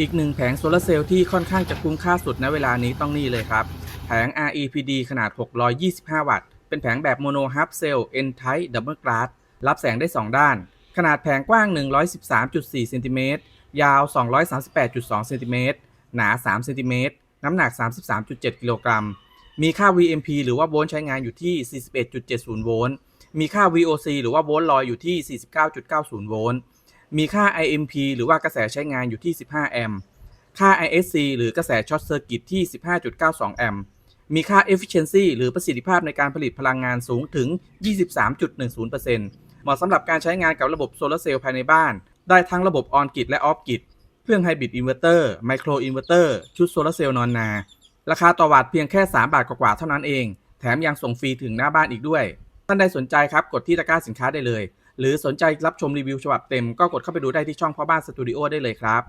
อีกหนึ่งแผงโซลาร์เซลล์ที่ค่อนข้างจะคุ้มค่าสุดณเวลานี้ต้องนี่เลยครับ แผง REPD ขนาด 625 วัตต์ เป็นแผงแบบโมโนฮับเซลล์ N Type Double Glass รับแสงได้ 2 ด้าน ขนาดแผงกว้าง 113.4เซนติเมตรยาว 238.2เซนติเมตรหนา3เซนติเมตรน้ำหนัก 33.7 กิโลกรัม มีค่า VMP หรือว่าโวลต์ใช้งานอยู่ที่ 41.70 โวลต์ มีค่า VOC หรือว่าโวลต์ลอยอยู่ที่ 49.90 โวลต์ มีค่า IMP หรือว่ากระแสใช้งานอยู่ที่ 15 แอมป์ ค่า ISC หรือกระแสช็อตเซอร์กิตที่ 15.92 แอมป์ มีค่า efficiency หรือประสิทธิภาพในการผลิตพลังงานสูงถึง 23.10%เหมาะสำหรับการใช้งานกับระบบโซลาร์เซลล์ภายในบ้าน ได้ทั้งระบบออนกิดและออฟกิดเครื่องไฮบริดอินเวอร์เตอร์ ไมโครอินเวอร์เตอร์ ชุดโซลาร์เซลล์นอนนา ราคาต่อวัตต์เพียงแค่ 3 บาทกว่าๆเท่านั้นเอง แถมยังส่งฟรีถึงหน้าบ้านอีกด้วย ท่านใดสนใจครับ กดที่ตะกร้าสินค้าได้เลย หรือสนใจรับชมรีวิวฉบับเต็มก็กดเข้าไปดูได้ที่ช่องพ่อบ้านสตูดิโอได้เลยครับ